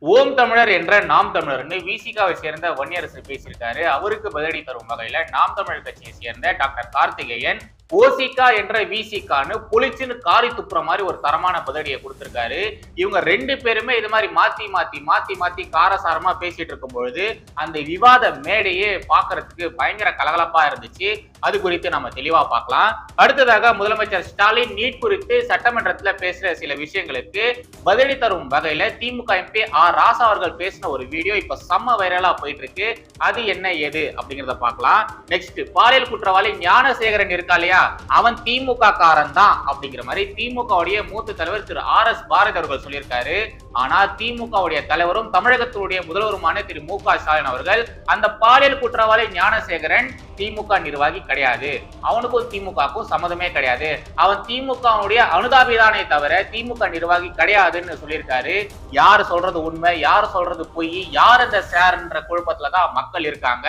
ஓம் தமிழர் என்ற நாம் தமிழர்னு விசிகாவை சேர்ந்த வன்னியரசு பேசியிருக்காரு. அவருக்கு பதிலடி தரும் வகையில நாம் தமிழர் கட்சியை சேர்ந்த டாக்டர் கார்த்திகேயன் ஓசிகா என்ற விசிகான்னு புளிச்சுன்னு காரி துப்புற மாதிரி ஒரு தரமான பதிலடியை கொடுத்திருக்காரு. இவங்க ரெண்டு பேருமே இது மாதிரி மாத்தி மாத்தி மாத்தி மாத்தி காரசாரமா பேசிட்டு இருக்கும் பொழுது அந்த விவாத மேடையே பாக்குறதுக்கு பயங்கர கலகலப்பா இருந்துச்சு. அது குறித்து நம்ம தெளிவா பார்க்கலாம். அடுத்ததாக முதலமைச்சர் ஸ்டாலின் நீட் குறித்து சட்டமன்றத்துல பேசுற சில விஷயங்களுக்கு பதிலடி தரும் வகையில திமுக எம்பி ஆர் ராசா அவர்கள் பேசின ஒரு வீடியோ இப்ப செம்ம வைரலா போயிட்டு இருக்கு அது என்ன ஏது அப்படிங்கறத பார்க்கலாம். நெக்ஸ்ட் பாலியல் குற்றவாளி ஞானசேகரன் இருக்கா இல்லையா? அவன் திமுக காரன் தான் அப்படிங்கிற மாதிரி திமுகவுடைய மூத்த தலைவர் திரு ஆர் எஸ் பாரதி அவர்கள் சொல்லியிருக்காரு. ஆனா திமுகவுடைய தலைவரும் தமிழகத்தினுடைய முதல்வருமான திரு மு க ஸ்டாலின் அவர்கள் அந்த பாலியல் குற்றவாளி ஞானசேகரன் திமுக நிர்வாகி கிடையாது. அவனுக்கும் திமுகவுக்கும் சம்மதமே கிடையாது. அவன் திமுகவுடைய அனுதாபிதானே தவிர திமுக நிர்வாகி கிடையாதுன்னு சொல்லியிருக்காரு. யார் சொல்றது உண்மை? யார் சொல்றது பொய்? யார் இந்த சேர்ன்ற குழப்பத்துலதான் மக்கள் இருக்காங்க?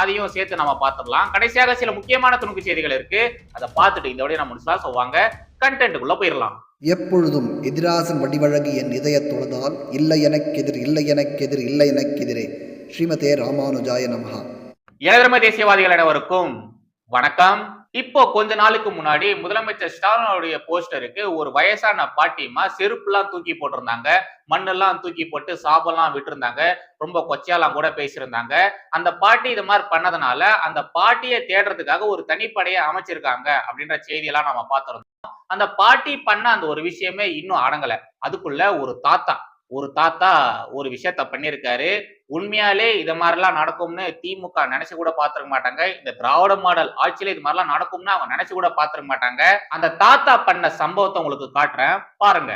அதையும் சேர்த்து நம்ம பார்த்துடலாம். கடைசியாக சில முக்கியமான துணுக்கு செய்திகள் இருக்கு. அதை பார்த்துட்டு இந்த வழியை நம்ம முடிச்சலாம் ஸோ வாங்க கண்டென்ட்டுக்குள்ள போயிடலாம். எப்பொழுதும் எதிராசன் வடிவழகு என் இதயத் தொழுதால் இல்லை எனக்கெதிர் இல்லை எனக்கெதிர் இல்லை எனக்கெதிரே ஸ்ரீமதே ராமானுஜாய நமஹா. இளதர்ம தேசியவாதிகள் அனைவருக்கும் வணக்கம். இப்போ கொஞ்ச நாளுக்கு முன்னாடி முதலமைச்சர் ஸ்டாலினுடைய போஸ்டருக்கு ஒரு வயசான பாட்டிமா செருப்புலாம் தூக்கி போட்டிருந்தாங்க மண்ணெல்லாம் தூக்கி போட்டு சாபெல்லாம் விட்டுருந்தாங்க ரொம்ப கொச்சையெல்லாம் கூட பேசியிருந்தாங்க. அந்த பாட்டி இது மாதிரி பண்ணதுனால அந்த பாட்டியை தேடுறதுக்காக ஒரு தனிப்படையை அமைச்சிருக்காங்க அப்படின்ற செய்தியெல்லாம் நம்ம பார்த்திருந்தோம். அந்த பாட்டி பண்ண அந்த ஒரு விஷயமே இன்னும் அடங்கல. அதுக்குள்ள ஒரு தாத்தா ஒரு தாத்தா ஒரு விஷயத்த பண்ணியிருக்காரு. உண்மையாலே இது மாதிரிலாம் நடக்கும்னு திமுக நினைச்சு கூட பாத்துருக்க மாட்டாங்க. இந்த திராவிட மாடல் ஆட்சியில இது மாதிரிலாம் நடக்கும்னு அவங்க நினைச்சு கூட பார்த்திருக்க மாட்டாங்க. அந்த தாத்தா பண்ண சம்பவத்தை உங்களுக்கு காட்டுறேன். பாருங்க.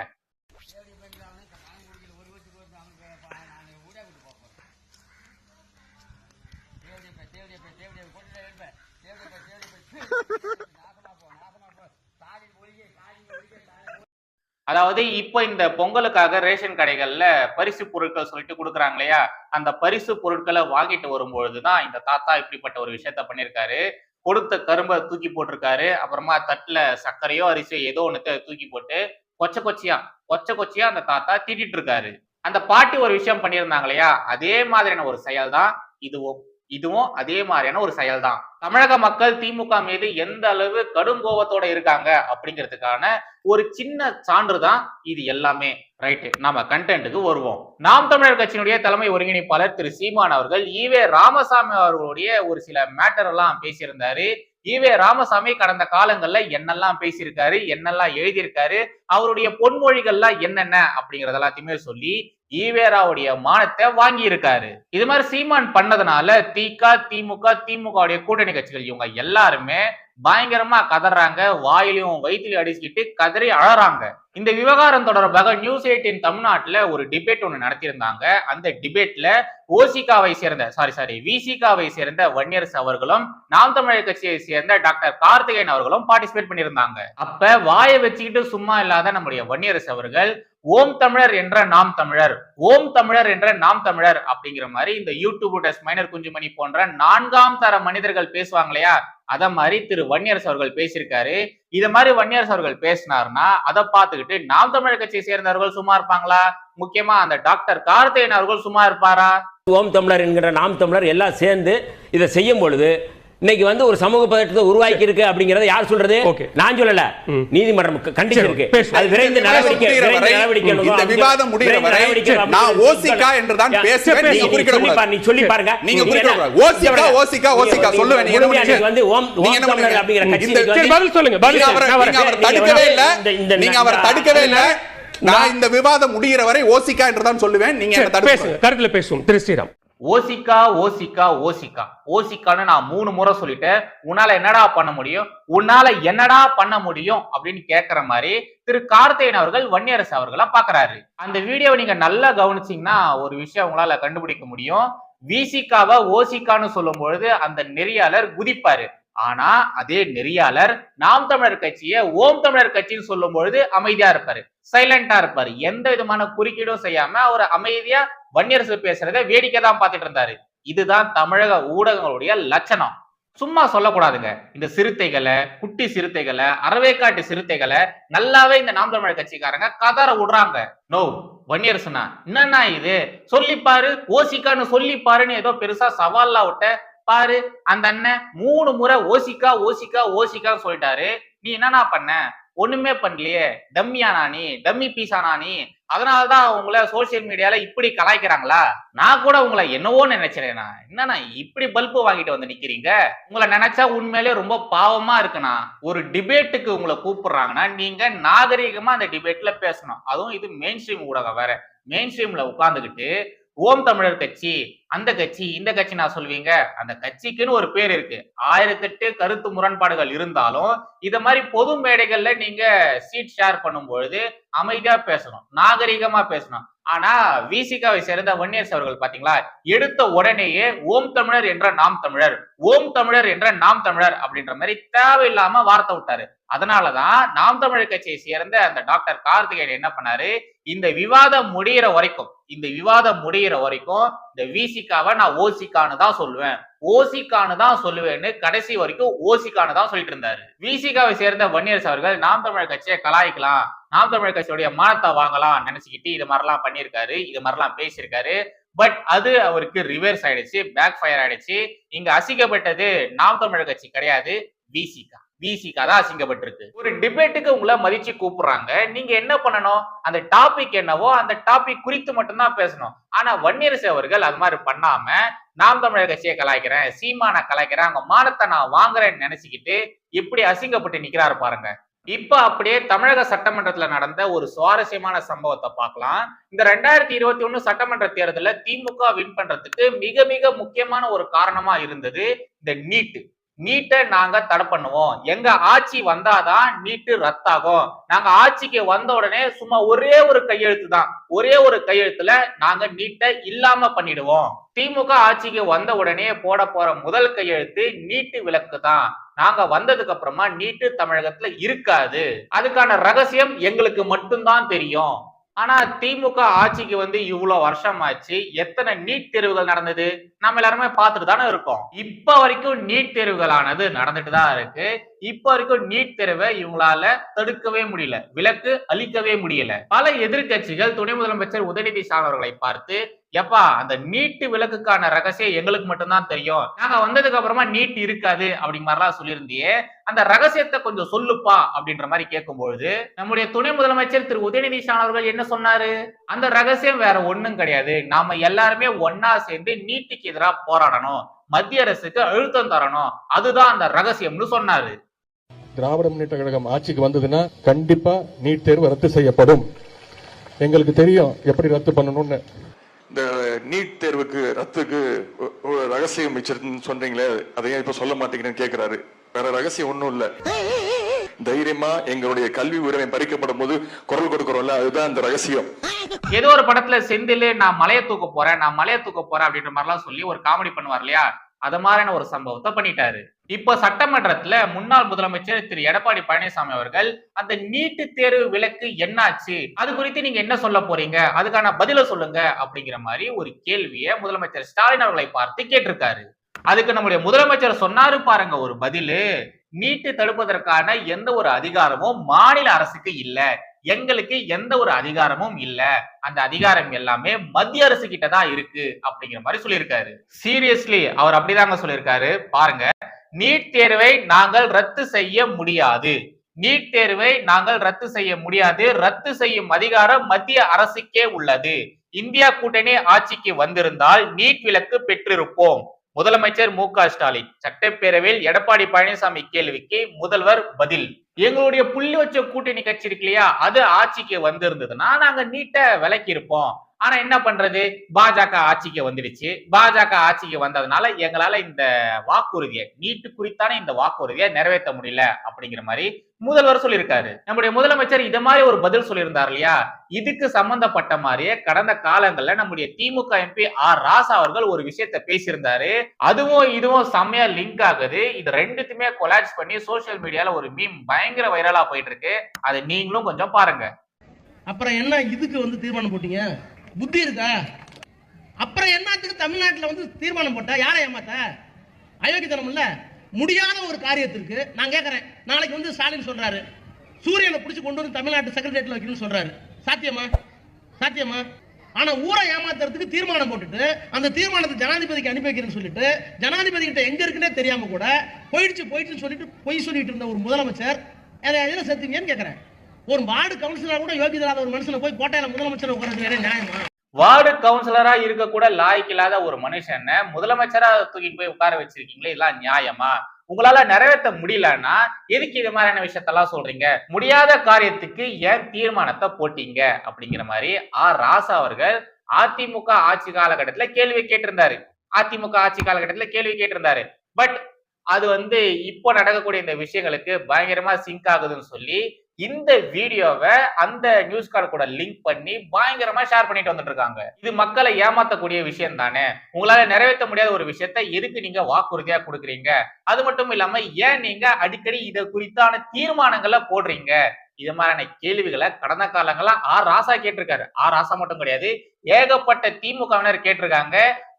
அதாவது இப்போ இந்த பொங்கலுக்காக ரேஷன் கடைகள்ல பரிசு பொருட்கள் சொல்லிட்டு கொடுக்குறாங்க இல்லையா? அந்த பரிசு பொருட்களை வாங்கிட்டு வரும்பொழுது தான் இந்த தாத்தா இப்படிப்பட்ட ஒரு விஷயத்த பண்ணியிருக்காரு. கொடுத்த கரும்பை தூக்கி போட்டிருக்காரு. அப்புறமா தட்டுல சர்க்கரையோ அரிசியோ ஏதோ ஒன்று தூக்கி போட்டு கொச்ச கொச்சியா கொச்ச கொச்சியா அந்த தாத்தா திட்டிட்டு இருக்காரு. அந்த பாட்டி ஒரு விஷயம் பண்ணியிருந்தாங்க இல்லையா? அதே மாதிரியான ஒரு செயல் தான் இதுவும். இதுவும் அதே மாதிரியான ஒரு செயல் தான் தமிழக மக்கள் திமுக மீது எந்த அளவு கடும் கோபத்தோட இருக்காங்க அப்படிங்கிறதுக்கான ஒரு சின்ன சான்று தான் இது எல்லாமே. ரைட்டு நாம கண்டென்ட்டுக்கு வருவோம். நாம் தமிழர் கட்சியினுடைய தலைமை ஒருங்கிணைப்பாளர் திரு சீமான் அவர்கள் ஈவே ராமசாமி அவர்களுடைய ஒரு சில மேட்டர் எல்லாம் பேசியிருந்தாரு. ஈவே ராமசாமி கடந்த காலங்கள்ல என்னெல்லாம் பேசியிருக்காரு என்னெல்லாம் எழுதியிருக்காரு அவருடைய பொன்மொழிகள்லாம் என்னென்ன அப்படிங்கறது எல்லாத்தையுமே சொல்லி ஈவேராவுடைய மானத்தை வாங்கி இருக்காரு இது மாதிரி சீமான் பண்ணதுனால திக திமுக திமுக கூட்டணி கட்சிகள் இவங்க எல்லாருமே பயங்கரமா கதறாங்க வாயிலையும் வயிற்றுலையும் அடிச்சுக்கிட்டு கதறி அழறாங்க. இந்த விவகாரம் தொடர்பாக நியூஸ் எயிட்டின் தமிழ்நாட்டில் ஒரு டிபேட் ஒன்று நடத்தியிருந்தாங்க. அந்த டிபேட்ல ஓசிகாவை சேர்ந்த சாரி சாரி விசிகாவை சேர்ந்த வன்னியரசு அவர்களும் நாம் தமிழர் கட்சியை சேர்ந்த டாக்டர் கார்த்திகேயன் அவர்களும் பார்ட்டிசிபேட் பண்ணியிருந்தாங்க. அப்ப வாயை வச்சுக்கிட்டு சும்மா இல்லாத நம்முடைய வன்னியரசு அவர்கள் ஓம் தமிழர் என்ற நாம் தமிழர் ஓம் தமிழர் என்ற நாம் தமிழர் அப்படிங்கிற மாதிரி இந்த யூடியூப் டெஸ்ட் மைனர் குஞ்சுமணி போன்ற நான்காம் தர மனிதர்கள் பேசுவாங்க இல்லையா? அத மாதிரி திரு வன்னியரசு அவர்கள் பேசியிருக்காரு. இத மாதிரி வன்னியரசு அவர்கள் பேசினார்னா அதை பார்த்துக்கிட்டு நாம் தமிழர் கட்சியை சேர்ந்தவர்கள் சும்மா இருப்பாங்களா? முக்கியமா அந்த டாக்டர் கார்த்திகேயன் அவர்கள் சும்மா இருப்பாரா? ஓம் தமிழர் என்கிற நாம் தமிழர் எல்லாம் சேர்ந்து இதை செய்யும் பொழுது இன்னைக்கு வந்து ஒரு சமூக பதட்டத்தை உருவாக்கி இருக்கு அப்படிங்கறத யார் சொல்றது. நான் சொல்லல நீதிமன்றம் கண்டிச்சு சரி, இருக்கு பேசு. அது விரைந்து நடவடிக்கை இந்த. விவாதம் முடிகிற வரை. நான் ஓசிகா என்றுதான் யா, பேசுவேன். நீங்க குறிப்பிட கூடாது. நீ சொல்லி பாருங்க நீங்க குறிப்பிட கூடாது. ஓசிகா, ஓசிகா, ஓசிகா சொல்லுவேன். நீங்க வந்து ஓம் ஓம் என்ன தமிழர்? அப்படிங்கிற வந்து- பதில் சொல்லுங்க, பதில் நீங்க அவரை தடுக்கவே இல்ல நீங்க அவரை தடுக்கவே இல்ல நான் இந்த விவாதம் முடிகிற வரை ஓசிகா என்றுதான் சொல்லுவேன் நீங்க பேசுங்க கருத்துல பேசுவோம் திரு ஸ்ரீராம் ஓசிக்கா ஓசிக்கா ஓசிக்கா. ஓசிக்கான்னு நான் மூணு முறை சொல்லிட்டேன். உன்னால என்னடா பண்ண முடியும்? உன்னால என்னடா பண்ண முடியும்? அப்படின்னு கேட்கிற மாதிரி திரு கார்த்தையன் அவர்கள் வன்னியரசு அவர்களை பாக்குறாரு. அந்த வீடியோவை நீங்க நல்லா கவனிச்சீங்கன்னா ஒரு விஷயம் உங்களால கண்டுபிடிக்க முடியும். விசிகாவை ஓசிக்கான்னு சொல்லும் பொழுது அந்த நெறியாளர் குதிப்பாரு. ஆனா அதே நெறியாளர் நாம் தமிழர் கட்சியை ஓம் தமிழர் கட்சின்னு சொல்லும் பொழுது அமைதியா இருப்பாரு. சைலண்டா இருப்பாரு. எந்த விதமான குறுக்கீடும் செய்யாம அவர் அமைதியா வன்னியரசு பேசுறத வேடிக்கை தான் பார்த்துட்டு இருந்தாரு. இதுதான் தமிழக ஊடகங்களுடைய லட்சணம். சும்மா சொல்லக்கூடாதுங்க. இந்த சிறுத்தைகளை குட்டி சிறுத்தைகளை அறவேக்காட்டு சிறுத்தைகளை நல்லாவே இந்த நாம் தமிழர் கட்சிக்காரங்க கதற விடுறாங்க. நோ வன்னியரசுனா என்னன்னா இது? சொல்லிப்பாரு ஓசிக்கான்னு சொல்லிப்பாருன்னு ஏதோ பெருசா சவால்லாம் விட்ட பாரு அந்த அண்ணன் மூணு முறை ஓசிக்கா ஓசிக்கா ஓசிக்கான்னு சொல்லிட்டாரு. நீ என்னன்னா பண்ண? ஒண்ணுமே பண்ணலையே. டம்மியானா நீ? டம்மி பீஸானா நீ? அதனாலதான் உங்களை சோசியல் மீடியால இப்படி கலாய்க்கிறாங்களா? நான் கூட உங்களை என்னவோ நினைச்சேனா என்னண்ணா இப்படி பல்பு வாங்கிட்டு வந்து நிக்கிறீங்க? உங்களை நினைச்சா உண்மையிலே ரொம்ப பாவமா இருக்குண்ணா. ஒரு டிபேட்டுக்கு உங்களை கூப்பிடுறாங்கன்னா நீங்க நாகரீகமா அந்த டிபேட்ல பேசணும். அதுவும் இது மெயின் ஸ்ட்ரீம் ஊடகம் வேற. மெயின் ஸ்ட்ரீம்ல உட்காந்துக்கிட்டு ஓம் தமிழர் கட்சி அந்த கட்சி இந்த கட்சி நான் சொல்வீங்க? அந்த கட்சிக்குன்னு ஒரு பேர் இருக்கு. ஆயிரத்தெட்டு கருத்து முரண்பாடுகள் இருந்தாலும் இத மாதிரி பொது மேடைகள்ல நீங்க சீட் ஷேர் பண்ணும் பொழுது அமைதியா பேசணும் நாகரிகமா பேசணும். ஆனா விசிகாவை சேர்ந்த வன்னியர்ஸ் அவர்கள் பாத்தீங்களா? எடுத்த உடனேயே ஓம் தமிழர் என்ற நாம் தமிழர் ஓம் தமிழர் என்ற நாம் தமிழர் அப்படின்ற மாதிரி தேவையில்லாம வார்த்தை விட்டாரு. அதனாலதான் நாம் தமிழர் கட்சியை சேர்ந்த அந்த டாக்டர் கார்த்திகேயன் என்ன பண்ணாரு? இந்த விவாதம் முடியிற வரைக்கும் இந்த விவாதம் முடியிற வரைக்கும் இந்த விசிகாவை நான் ஓசிக்கானு தான் சொல்லுவேன். ஓசிக்கானு தான் சொல்லுவேன்னு கடைசி வரைக்கும் ஓசிக்கானு தான் சொல்லிட்டு இருந்தாரு. விசிகாவை சேர்ந்த வன்னியர்ஸ் அவர்கள் நாம் தமிழர் கட்சியை கலாய்க்கலாம் நாம் தமிழர் கட்சியுடைய மானத்தை வாங்கலாம் நினைச்சுக்கிட்டு இது மாதிரிலாம் பண்ணியிருக்காரு இது மாதிரிலாம் பேசியிருக்காரு. பட் அது அவருக்கு ரிவர்ஸ் ஆயிடுச்சு பேக் ஃபயர் ஆயிடுச்சு. இங்க அசிக்கப்பட்டது நாம் தமிழர் கட்சி கிடையாது விசிகா விசிகா தான் அசிங்கப்பட்டிருக்கு. ஒரு டிபேட்டுக்கு உங்களை மதிச்சு கூப்பிடுறாங்க. நீங்க என்ன பண்ணணும்? அந்த டாபிக் என்னவோ அந்த டாபிக் குறித்து மட்டும்தான் பேசணும். ஆனா வன்னியரசு அவர்கள் அது மாதிரி பண்ணாம நாம் தமிழர் கட்சியை கலாய்க்கிறேன் சீமான கலாய்க்கிறேன் அங்க மானத்தை நான் வாங்குறேன்னு நினைச்சுக்கிட்டு இப்படி அசிங்கப்பட்டு நிக்கிறாரு பாருங்க. இப்ப அப்படியே தமிழக சட்டமன்றத்துல நடந்த ஒரு சுவாரஸ்யமான சம்பவத்தை பார்க்கலாம். இந்த ரெண்டாயிரத்தி இருபத்தி ஒண்ணு சட்டமன்ற தேர்தலில் திமுக வின் பண்றதுக்கு மிக மிக முக்கியமான ஒரு காரணமா இருந்தது இந்த நீட்டு நீட்டை நாங்க தடை பண்ணுவோம். எங்க ஆட்சி வந்தாதான் நீட்டு ரத்தாகும். நாங்க ஆட்சிக்கு வந்த உடனே சும்மா ஒரே ஒரு கையெழுத்து தான் ஒரே ஒரு கையெழுத்துல நாங்க நீட்டை இல்லாம பண்ணிடுவோம். திமுக ஆட்சிக்கு வந்த உடனே போட போற முதல் கையெழுத்து நீட்டு விளக்கு தான் நாங்க வந்ததுக்கு அப்புறமா நீட்டு தமிழகத்துல இருக்காது. அதுக்கான ரகசியம் எங்களுக்கு மட்டும்தான் தெரியும். ஆனா திமுக ஆட்சிக்கு வந்து இவ்வளவு வருஷம் ஆச்சு எத்தனை நீட் தேர்வுகள் நடந்தது? நம்ம எல்லாருமே பார்த்துட்டு தானே இருக்கோம். இப்ப வரைக்கும் நீட் தேர்வுகளானது நடந்துட்டு தான் இருக்கு. இப்ப வரைக்கும் நீட் தேர்வை இவங்களால தடுக்கவே முடியல விலக்கு அளிக்கவே முடியல. பல எதிர்க்கட்சிகள் துணை முதலமைச்சர் உதயநிதி ஸ்டாலின் பார்த்து எப்பா அந்த நீட்டு விலக்குக்கான ரகசியம் எங்களுக்கு மட்டும்தான் தெரியும். நாங்க வந்ததுக்கு அப்புறமா நீட் இருக்காது அப்படிங்கிற மாதிரிலாம் சொல்லியிருந்தியே அந்த ரகசியத்தை கொஞ்சம் சொல்லுப்பா அப்படின்ற மாதிரி கேட்கும்பொழுது நம்முடைய துணை முதலமைச்சர் திரு உதயநிதி ஸ்டாலின் அவர்கள் என்ன சொன்னாரு? அந்த ரகசியம் வேற ஒண்ணும் கிடையாது. நாம எல்லாருமே ஒன்னா சேர்ந்து நீட்டுக்கு எதிராக போராடணும். மத்திய அரசுக்கு அழுத்தம் தரணும். அதுதான் அந்த ரகசியம்னு சொன்னாரு. திராவிட முன்னேற்ற கழகம் ஆட்சிக்கு வந்ததுன்னா கண்டிப்பா நீட் தேர்வு ரத்து செய்யப்படும். எங்களுக்கு தெரியும் எப்படி ரத்து பண்ணணும்னு. இந்த நீட் தேர்வுக்கு ரத்துக்கு ஒரு ரகசியம் வச்சிருக்குன்னு சொல்றீங்களே அதை ஏன் இப்ப சொல்ல மாட்டேங்கிறேன்னு கேக்குறாரு. வேற ரகசியம் ஒண்ணும் இல்ல. தைரியமா எங்களுடைய கல்வி உரிமை பறிக்கப்படும் போது குரல் கொடுக்கறோம்ல அதுதான் அந்த ரகசியம். ஏதோ ஒரு படத்துல செந்தில் நான் மலையை தூக்க போறேன் நான் மலையை தூக்க போறேன் அப்படின்ற மாதிரிலாம் சொல்லி ஒரு காமெடி பண்ணுவார் இல்லையா? அது மாதிரியான ஒரு சம்பவத்தை பண்ணிட்டாரு. இப்போ சட்டமன்றத்துல முன்னாள் முதலமைச்சர் திரு. எடப்பாடி பழனிசாமி அவர்கள் அந்த நீட்டு தேர்வு விலக்கு என்னாச்சு? அது குறித்து நீங்க என்ன சொல்ல போறீங்க? அதுக்கான பதில சொல்லுங்க அப்படிங்கிற மாதிரி ஒரு கேள்வியை முதலமைச்சர் ஸ்டாலின் அவர்களை பார்த்து கேட்டிருக்காரு. அதுக்கு நம்முடைய முதலமைச்சர் சொன்னாரு பாருங்க ஒரு பதிலு. நீட்டு தடுப்பதற்கான எந்த ஒரு அதிகாரமும் மாநில அரசுக்கு இல்லை. எங்களுக்கு எந்த ஒரு அதிகாரமும் இல்ல. அந்த அதிகாரம் எல்லாமே மத்திய அரசு கிட்ட தான் இருக்கு அப்படிங்கிற மாதிரி சொல்லியிருக்காரு. சீரியஸ்லி அவர் அப்படிதாங்க சொல்லியிருக்காரு. பாருங்க நீட் தேர்வை நாங்கள் ரத்து செய்ய முடியாது. நீட் தேர்வை நாங்கள் ரத்து செய்ய முடியாது. ரத்து செய்யும் அதிகாரம் மத்திய அரசுக்கே உள்ளது. இந்தியா கூட்டணி ஆட்சிக்கு வந்திருந்தால் நீட் விலக்கு பெற்றிருப்போம். முதலமைச்சர் மு க ஸ்டாலின் சட்டப்பேரவையில் எடப்பாடி பழனிசாமி கேள்விக்கு முதல்வர் பதில். எங்களுடைய புள்ளி வச்ச கூட்டணி கட்சி இருக்கு இல்லையா? அது ஆட்சிக்கு வந்திருந்ததுன்னா நாங்க நீட்ட விலக்கி இருப்போம். ஆனா என்ன பண்றது? பாஜக ஆட்சிக்கு வந்துடுச்சு. பாஜக ஆட்சிக்கு வந்ததுனால எங்களால இந்த வாக்குறுதியை நீட்டு குறித்தான இந்த வாக்குறுதியை நிறைவேற்ற முடியல அப்படிங்கிற மாதிரி முதல்வர் சொல்லியிருக்காரு. நம்முடைய முதலமைச்சர் இத மாதிரி ஒரு பதில் சொல்லியிருந்தார் இல்லையா? இதுக்கு சம்பந்தப்பட்ட மாதிரியே கடந்த காலங்கள்ல நம்முடைய திமுக எம்பி ஆர் ராசா அவர்கள் ஒரு விஷயத்த பேசியிருந்தாரு. அதுவும் இதுவும் செம்மையா லிங்க் ஆகுது. இது ரெண்டுத்துமே கொலாப்ஸ் பண்ணி சோசியல் மீடியால ஒரு மீம் பயங்கர வைரலா போயிட்டு இருக்கு. அதை நீங்களும் கொஞ்சம் பாருங்க. அப்புறம் என்ன இதுக்கு வந்து தீர்மானம் போட்டீங்க? புத்தி இருக்கா? அப்புறம் என்னத்துக்கு தமிழ்நாட்டில் வந்து தீர்மானம் போட்டா? யாரை ஏமாத்த? அயோக்கியத்தனம் இல்ல முடியாத ஒரு காரியத்திற்கு நான் கேட்கறேன் நாளைக்கு வந்து ஸ்டாலின் சொல்றாரு. சூரியனை பிடிச்சி கொண்டு வந்து தமிழ்நாட்டு செக்ரட்டரியேட்ல வைக்கணும்னு சொல்றாரு. சாத்தியமா? சாத்தியமா? ஆனா ஊரை ஏமாத்துறதுக்கு தீர்மானம் போட்டுட்டு அந்த தீர்மானத்தை ஜனாதிபதிக்கு அனுப்பி வைக்கிறேன்னு சொல்லிட்டு ஜனாதிபதி கிட்ட எங்க இருக்குன்னே தெரியாம கூட போயிடுச்சு போயிடுச்சுன்னு சொல்லிட்டு பொய் சொல்லிட்டு இருந்த ஒரு முதலமைச்சர் அதை எதில் சேர்த்துங்கன்னு கேட்கறேன் ஒரு வார்டு கவுன்சிலர் கூட யோகியதை ஒரு மனுஷனை போய் கோட்டையில முதலமைச்சர் உட்கார்றது வேற நியாயமா? வார்டு கவுன்சிலரா இருக்க கூட லாய்க்கு இல்லாத ஒரு மனுஷனை முதலமைச்சரா தூக்கிட்டு போய் உட்கார வச்சிருக்கீங்களே இதெல்லாம் நியாயமா? உங்களால நிறைவேற்ற முடியலன்னா எதுக்கு இது மாதிரியான விஷயத்தெல்லாம் சொல்றீங்க? முடியாத காரியத்துக்கு ஏன் தீர்மானத்தை போட்டீங்க? அப்படிங்கிற மாதிரி ஆர். ராசா அவர்கள் அதிமுக ஆட்சி காலகட்டத்துல கேள்வி கேட்டிருந்தாரு. அதிமுக ஆட்சி காலகட்டத்துல கேள்வி கேட்டிருந்தாரு. பட் அது வந்து இப்போ நடக்கக்கூடிய இந்த விஷயங்களுக்கு பயங்கரமா சிங்க் ஆகுதுன்னு சொல்லி இந்த வீடியோவை அந்த நியூஸ் கார்டு கூட லிங்க் பண்ணி பயங்கரமா ஷேர் பண்ணிட்டு வந்துட்டு இருக்காங்க இது மக்களை ஏமாத்தக்கூடிய விஷயம் தானே? உங்களால நிறைவேற்ற முடியாத ஒரு விஷயத்த எதுக்கு நீங்க வாக்குறுதியா கொடுக்குறீங்க? அது மட்டும் இல்லாம ஏன் நீங்க அடிக்கடி இதை குறித்தான தீர்மானங்களை போடுறீங்க? இது மாதிரியான கேள்விகளை கடந்த காலங்களா ஆர் ராசா கேட்டிருக்காரு. ஆர் ராசா மட்டும் கிடையாது ஏகப்பட்ட திமுகவினர் கேட்டிருக்காங்க.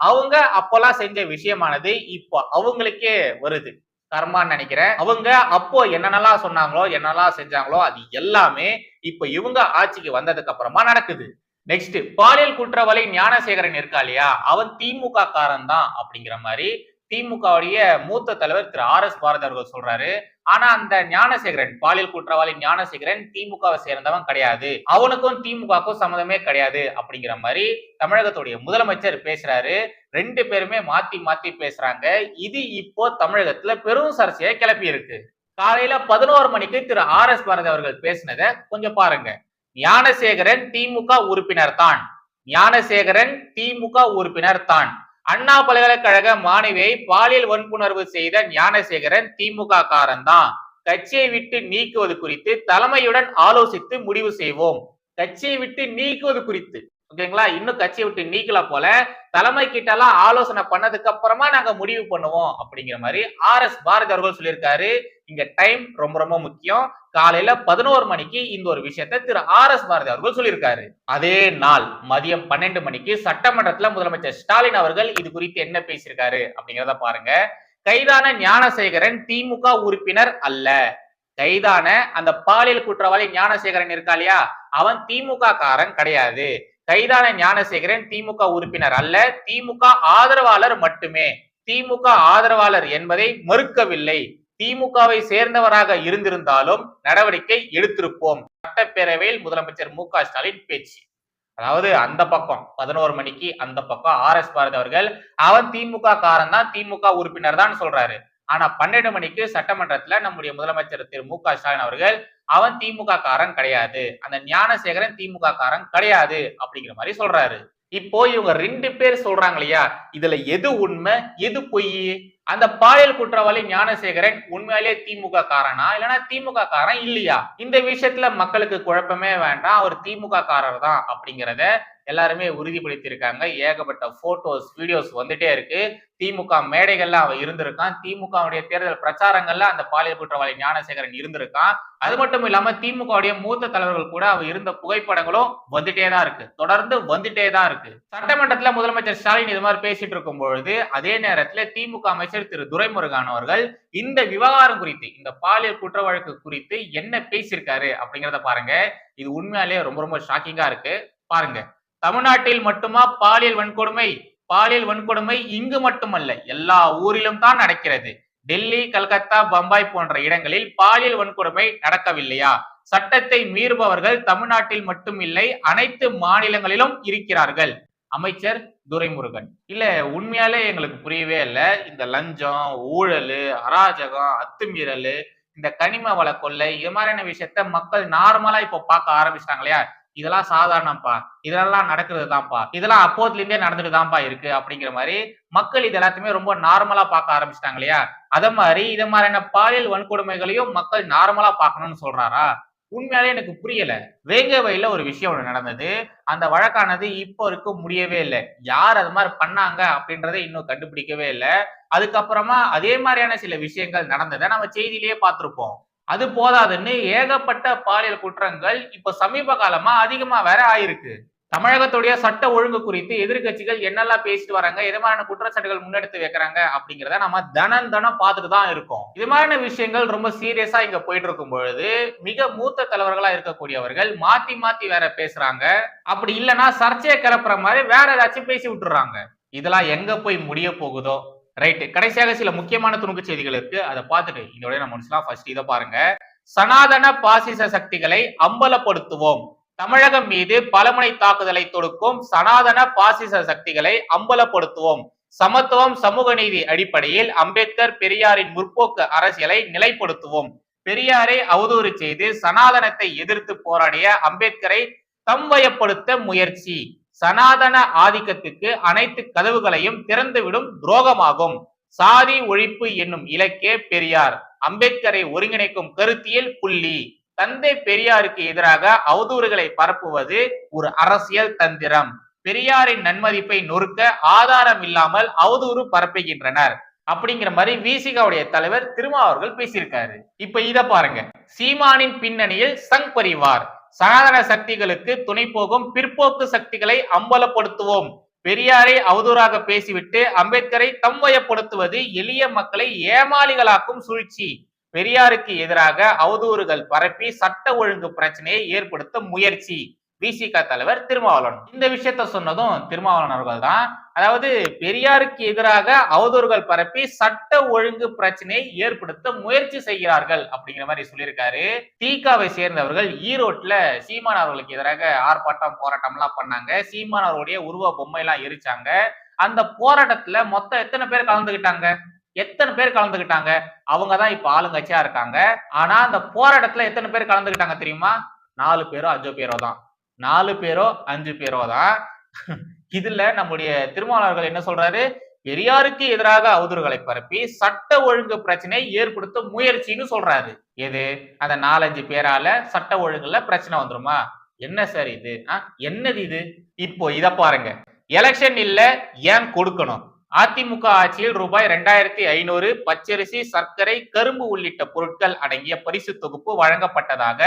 அவங்க அப்போல்லாம் செஞ்ச விஷயமானது இப்போ அவங்களுக்கே வருது. கர்மான்னு நினைக்கிறேன். அவங்க அப்போ என்னென்னலாம் சொன்னாங்களோ என்னெல்லாம் செஞ்சாங்களோ அது எல்லாமே இப்ப இவங்க ஆட்சிக்கு வந்ததுக்கு அப்புறமா நடக்குது. நெக்ஸ்ட் பாலியல் குற்றவாளி ஞானசேகரன் இருக்கா இல்லையா? அவன் திமுக காரன் தான் அப்படிங்கிற மாதிரி திமுகவுடைய மூத்த தலைவர் திரு ஆர் எஸ் பாரதி அவர்கள் சொல்றாரு ஆனா அந்த ஞானசேகரன் பாலியல் குற்றவாளி ஞானசேகரன் திமுகவை சேர்ந்தவன் கிடையாது. அவனுக்கும் திமுகவுக்கும் சம்மதமே கிடையாது அப்படிங்கிற மாதிரி தமிழகத்துடைய முதலமைச்சர் பேசுறாரு. ரெண்டு பேருமே மாத்தி மாத்தி பேசுறாங்க. இது இப்போ தமிழகத்துல பெரும் சர்ச்சையை கிளப்பி இருக்கு. காலையில பதினோரு மணிக்கு திரு ஆர் எஸ் பாரதி அவர்கள் பேசினதை கொஞ்சம் பாருங்க. ஞானசேகரன் திமுக உறுப்பினர் தான். ஞானசேகரன் திமுக உறுப்பினர் தான். அண்ணா பல்கலைக்கழக மாணவியை பாலியல் வன்புணர்வு செய்த ஞானசேகரன் திமுக காரன் தான் கட்சியை விட்டு நீக்குவது குறித்து தலைமையுடன் ஆலோசித்து முடிவு செய்வோம். கட்சியை விட்டு நீக்குவது குறித்து. ஓகேங்களா? இன்னும் கட்சியை விட்டு நீக்கல போல தலைமை கிட்ட எல்லாம் ஆலோசனை பண்ணதுக்கு அப்புறமா நாங்க முடிவு பண்ணுவோம் அப்படிங்கிற மாதிரி ஆர் எஸ் பாரதி அவர்கள் சொல்லியிருக்காரு. இங்க டைம் ரொம்ப ரொம்ப முக்கியம். காலையில பதினோரு மணிக்கு இந்த ஒரு விஷயத்த திரு ஆர் எஸ் பாரதி அவர்கள் சொல்லியிருக்காரு. அதே நாள் மதியம் பன்னெண்டு மணிக்கு சட்டமன்றத்துல முதலமைச்சர் ஸ்டாலின் அவர்கள் இது குறித்து என்ன பேசியிருக்காரு அப்படிங்கிறத பாருங்க. கைதான ஞானசேகரன் திமுக உறுப்பினர் அல்ல. கைதான அந்த பாலியல் குற்றவாளி ஞானசேகரன் இருக்கா இல்லையா? அவன் திமுக காரன் கிடையாது. கைதான ஞானசேகரன் திமுக உறுப்பினர் அல்ல. திமுக ஆதரவாளர் மட்டுமே. திமுக ஆதரவாளர் என்பதை மறுக்கவில்லை. திமுகவை சேர்ந்தவராக இருந்திருந்தாலும் நடவடிக்கை எடுத்திருப்போம். சட்டப்பேரவையில் முதலமைச்சர் மு க ஸ்டாலின் பேச்சு. அதாவது அந்த பக்கம் பதினோரு மணிக்கு அந்த பக்கம் ஆர் எஸ் பாரதி அவர்கள் அவன் திமுக காரன் தான் திமுக உறுப்பினர் தான் சொல்றாரு. ஆனா பன்னெண்டு மணிக்கு சட்டமன்றத்துல நம்முடைய முதலமைச்சர் திரு மு க ஸ்டாலின் அவர்கள் அவன் திமுக காரன் கிடையாது. அந்த ஞானசேகரன் திமுக காரன் கிடையாது அப்படிங்கிற மாதிரி சொல்றாரு. இப்போ இவங்க ரெண்டு பேர் சொல்றாங்க இல்லையா? இதுல எது உண்மை? எது பொய்? அந்த பாலியல் குற்றவாளி ஞானசேகரன் உண்மையிலே திமுக காரனா? இல்லைன்னா திமுக காரன் இல்லையா? இந்த விஷயத்துல மக்களுக்கு குழப்பமே வேண்டாம். அவர் திமுக காரர் தான் அப்படிங்கிறத எல்லாருமே உறுதிப்படுத்தியிருக்காங்க. ஏகப்பட்ட போட்டோஸ் வீடியோஸ் வந்துட்டே இருக்கு. திமுக மேடைகள்ல அவன் இருந்திருக்கான். திமுகவுடைய தேர்தல் பிரச்சாரங்கள்ல அந்த பாலியல் குற்றவாளி ஞானசேகரன் இருந்திருக்கான். அது மட்டும் இல்லாம திமுகவுடைய மூத்த தலைவர்கள் கூட அவர் இருந்த புகைப்படங்களும் வந்துட்டே தான் இருக்கு. தொடர்ந்து வந்துட்டே தான் இருக்கு. சட்டமன்றத்துல முதலமைச்சர் ஸ்டாலின் இது மாதிரி பேசிட்டு இருக்கும் பொழுது அதே நேரத்துல திமுக அமைச்சர் அமைச்சர் திரு துரைமுருகான் அவர்கள் இந்த விவகாரம் குறித்து இந்த பாலியல் குற்ற வழக்கு குறித்து என்ன பேசியிருக்காரு அப்படிங்கறத பாருங்க. இது உண்மையாலேயே ரொம்ப ரொம்ப ஷாக்கிங்கா இருக்கு. பாருங்க. தமிழ்நாட்டில் மட்டுமா பாலியல் வன்கொடுமை? பாலியல் வன்கொடுமை இங்கு மட்டுமல்ல எல்லா ஊரிலும் தான் நடக்கிறது. டெல்லி கல்கத்தா பம்பாய் போன்ற இடங்களில் பாலியல் வன்கொடுமை நடக்கவில்லையா? சட்டத்தை மீறுபவர்கள் தமிழ்நாட்டில் மட்டுமில்லை அனைத்து மாநிலங்களிலும் இருக்கிறார்கள். அமைச்சர் துரைமுருகன். இல்ல உண்மையாலே எங்களுக்கு புரியவே இல்லை. இந்த லஞ்சம் ஊழல் அராஜகம் அத்துமீறல் இந்த கனிம வள கொள்ளை இது மாதிரியான விஷயத்த மக்கள் நார்மலா இப்போ பார்க்க ஆரம்பிச்சிட்டாங்க இல்லையா? இதெல்லாம் சாதாரணப்பா இதெல்லாம் நடக்கிறது தான்ப்பா இதெல்லாம் அப்போதுல இருந்தே நடந்துட்டு தான்ப்பா இருக்கு அப்படிங்கிற மாதிரி மக்கள் இது எல்லாத்தையுமே ரொம்ப நார்மலா பார்க்க ஆரம்பிச்சிட்டாங்க இல்லையா? அத மாதிரி இத மாதிரியான பாலியல் வன்கொடுமைகளையும் மக்கள் நார்மலா பார்க்கணும்னு சொல்றாரா? உண்மையாலே எனக்கு புரியல. வேங்க ஒரு விஷயம் ஒண்ணு நடந்தது. அந்த வழக்கானது இப்போ வரைக்கும் முடியவே இல்லை. யார் அது மாதிரி பண்ணாங்க அப்படின்றத இன்னும் கண்டுபிடிக்கவே இல்லை. அதுக்கப்புறமா அதே மாதிரியான சில விஷயங்கள் நடந்ததை நம்ம செய்தியிலேயே பார்த்திருப்போம். அது போதாதுன்னு ஏகப்பட்ட பாலியல் குற்றங்கள் இப்ப சமீப காலமா அதிகமா வேற ஆயிருக்கு. தமிழகத்துடைய சட்ட ஒழுங்கு குறித்து எதிர்க்கட்சிகள் என்னெல்லாம் பேசிட்டு வராங்க எது மாதிரியான குற்றச்சாட்டுகள் முன்னெடுத்து வைக்கிறாங்க அப்படிங்கிறத நம்ம தனம் தனம் பார்த்துட்டு தான் இருக்கோம். இது மாதிரியான விஷயங்கள் ரொம்ப சீரியஸா இங்க போயிட்டு இருக்கும் பொழுது மிக மூத்த தலைவர்களா இருக்கக்கூடியவர்கள் மாத்தி மாத்தி வேற பேசுறாங்க. அப்படி இல்லைன்னா சர்ச்சையை கிளப்புற மாதிரி வேற ஏதாச்சும் பேசி விட்டுறாங்க. இதெல்லாம் எங்க போய் முடிய போகுதோ? ரைட்டு கடைசியாக சில முக்கியமான துணுக்கு செய்திகள் இருக்கு. அதை பார்த்துட்டு இதோட நம்ம முடிச்சலாம் ஃபர்ஸ்ட் இதை பாருங்க. சனாதன பாசிச சக்திகளை அம்பலப்படுத்துவோம். தமிழகம் மீது பலமுனை தாக்குதலை தொடுக்கும் சனாதன பாசிச சக்திகளை அம்பலப்படுத்துவோம். சமத்துவம் சமூக நீதி அடிப்படையில் அம்பேத்கர் பெரியாரின் முற்போக்கு அரசியலை நிலைப்படுத்துவோம். பெரியாரை அவதூறு செய்து சனாதனத்தை எதிர்த்து போராடிய அம்பேத்கரை தம்வயப்படுத்த முயற்சி. சனாதன ஆதிக்கத்துக்கு அனைத்து கதவுகளையும் திறந்துவிடும் துரோகமாகும். சாதி ஒழிப்பு என்னும் இலக்கே பெரியார். அம்பேத்கரை ஒருங்கிணைக்கும் கருத்தியல் புள்ளி. தந்தை பெரியாருக்கு எதிராக அவதூறுகளை பரப்புவது ஒரு அரசியல் தந்திரம். பெரியாரின் நன்மதிப்பை நொறுக்க ஆதாரம் இல்லாமல் அவதூறு பரப்புகின்றனர். அப்படிங்கிற மாதிரி விசிகாவுடைய தலைவர் திருமாவர்கள் பேசியிருக்காரு. இப்ப இத பாருங்க. சீமானின் பின்னணியில் சங் பரிவார். சனாதன சக்திகளுக்கு துணை போகும் பிற்போக்கு சக்திகளை அம்பலப்படுத்துவோம். பெரியாரை அவதூறாக பேசிவிட்டு அம்பேத்கரை தம்வயப்படுத்துவது எளிய மக்களை ஏமாளிகளாக்கும் சூழ்ச்சி. பெரியாருக்கு எதிராக அவதூறுகள் பரப்பி சட்ட ஒழுங்கு பிரச்சனையை ஏற்படுத்த முயற்சி. விசிக தலைவர் திருமாவளவன். இந்த விஷயத்த சொன்னதும் திருமாவளவன் அவர்கள் தான். அதாவது பெரியாருக்கு எதிராக அவதூறுகள் பரப்பி சட்ட ஒழுங்கு பிரச்சனையை ஏற்படுத்த முயற்சி செய்கிறார்கள் அப்படிங்கிற மாதிரி சொல்லியிருக்காரு. தீகாவை சேர்ந்தவர்கள் ஈரோட்ல சீமான் அவர்களுக்கு எதிராக ஆர்ப்பாட்டம் போராட்டம் எல்லாம் பண்ணாங்க. சீமான் அவர்களுடைய உருவ பொம்மை எல்லாம் எரிச்சாங்க. அந்த போராட்டத்துல மொத்தம் எத்தனை பேர் கலந்துகிட்டாங்க? எத்தனை பேர் கலந்துகிட்டாங்க? அவங்க தான் இப்ப ஆளுங்கட்சியா இருக்காங்க. ஆனா அந்த போராட்டத்துல எத்தனை பேர் கலந்துகிட்டாங்க தெரியுமா? நாலு பேரோ அஞ்சு பேரோ தான். நாலு பேரோ அஞ்சு பேரோ தான். இதுல நம்முடைய திருமாவளர்கள் என்ன சொல்றாரு? பெரியாருக்கு எதிராக அவதூறுகளை பரப்பி சட்ட ஒழுங்கு பிரச்சனையை ஏற்படுத்த முயற்சின்னு சொல்றாரு. எது? அந்த நாலஞ்சு பேரால சட்ட ஒழுங்குல பிரச்சனை வந்துருமா? என்ன சார் இது? ஆ, என்னது இது? இப்போ இத பாருங்க. எலெக்ஷன் இல்ல ஏன் கொடுக்கணும்? அதிமுக ஆட்சியில் ரூபாய் ரெண்டாயிரத்தி ஐநூறு பச்சரிசி சர்க்கரை கரும்பு உள்ளிட்ட பொருட்கள் அடங்கிய பரிசு தொகுப்பு வழங்கப்பட்டதாக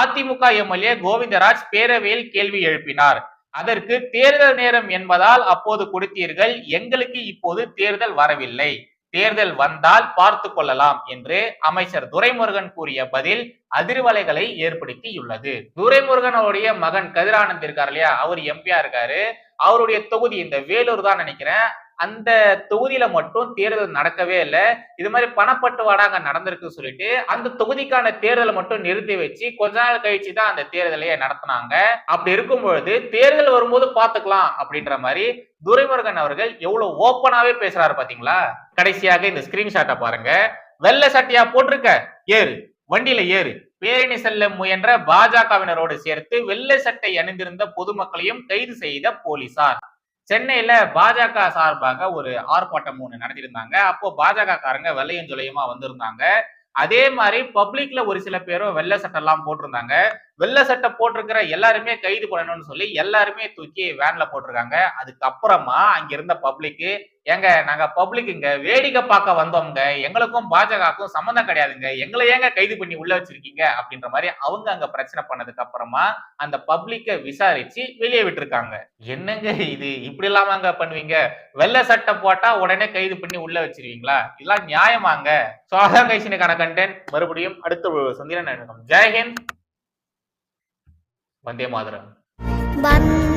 அதிமுக எம்எல்ஏ கோவிந்தராஜ் பேரவையில் கேள்வி எழுப்பினார். அதற்கு தேர்தல் நேரம் என்பதால் அப்போது கொடுத்தீர்கள் எங்களுக்கு இப்போது தேர்தல் வரவில்லை. தேர்தல் வந்தால் பார்த்து கொள்ளலாம் என்று அமைச்சர் துரைமுருகன் கூறிய பதில் அதிர்வலைகளை ஏற்படுத்தியுள்ளது. துரைமுருகன் அவருடைய மகன் கதிரானந்த் இருக்கார் இல்லையா? அவர் எம்பியா இருக்காரு. அவருடைய தொகுதி இந்த வேலூர் தான் நினைக்கிறேன். அந்த தொகுதியில மட்டும் தேர்தல் நடக்கவே இல்லை. இது மாதிரி பணப்பட்டுவாடா அங்க நடந்திருக்கு சொல்லிட்டு அந்த தொகுதிக்கான தேர்தலை மட்டும் நிறுத்தி வச்சு கொஞ்ச நாள் கழிச்சு தான் அந்த தேர்தலையே நடத்தினாங்க. அப்படி இருக்கும் பொழுது தேர்தல் வரும்போது பாத்துக்கலாம் அப்படின்ற மாதிரி துரைமுருகன் அவர்கள் எவ்வளவு ஓப்பனாவே பேசுறாரு பாத்தீங்களா? கடைசியாக இந்த ஸ்கிரீன்ஷாட்டை பாருங்க. வெள்ளை சட்டையா போட்டிருக்க? ஏறு. வண்டியில ஏறு. பேரணி செல்ல முயன்ற பாஜகவினரோடு சேர்த்து வெள்ளை சட்டை அணிந்திருந்த பொதுமக்களையும் கைது செய்த போலீசார். சென்னையில பாஜக சார்பாக ஒரு ஆர்ப்பாட்டம் ஒண்ணு நடத்தியிருந்தாங்க. அப்போ பாஜக காரங்க வெள்ளையும் ஜொலையுமா வந்திருந்தாங்க. அதே மாதிரி பப்ளிக்ல ஒரு சில பேரும் வெள்ளை சட்டை எல்லாம் போட்டிருந்தாங்க. வெள்ளை சட்டை போட்டிருக்கிற எல்லாருமே கைது பண்ணணும்னு சொல்லி எல்லாருமே தூக்கி வேன்ல போட்டிருக்காங்க. அதுக்கப்புறமா அங்க இருந்த பப்ளிக்கு ஏங்க நாங்க பப்ளிக் இங்க வேடிக்கை பார்க்க வந்தோம்ங்க. எங்களுக்கும் பாஜகவுக்கும் சம்மந்தம் கிடையாதுங்க. எங்களை ஏங்க கைது பண்ணி உள்ள வச்சிருக்கீங்க? அப்படின்ற மாதிரி அவங்க அங்க பிரச்சனை பண்ணதுக்கு அப்புறமா அந்த பப்ளிக்க விசாரிச்சு வெளியே விட்டுருக்காங்க. என்னங்க இது? இப்படி இல்லாம அங்க பண்ணுவீங்க? வெள்ளை சட்டை போட்டா உடனே கைது பண்ணி உள்ள வச்சிருவீங்களா? இதெல்லாம் நியாயமாங்க. சோ கைசினுக்கான கண்டென்ட் மறுபடியும் அடுத்த சந்திரன் ஜெயஹிந்த் வந்தே மாதரம் வந்தே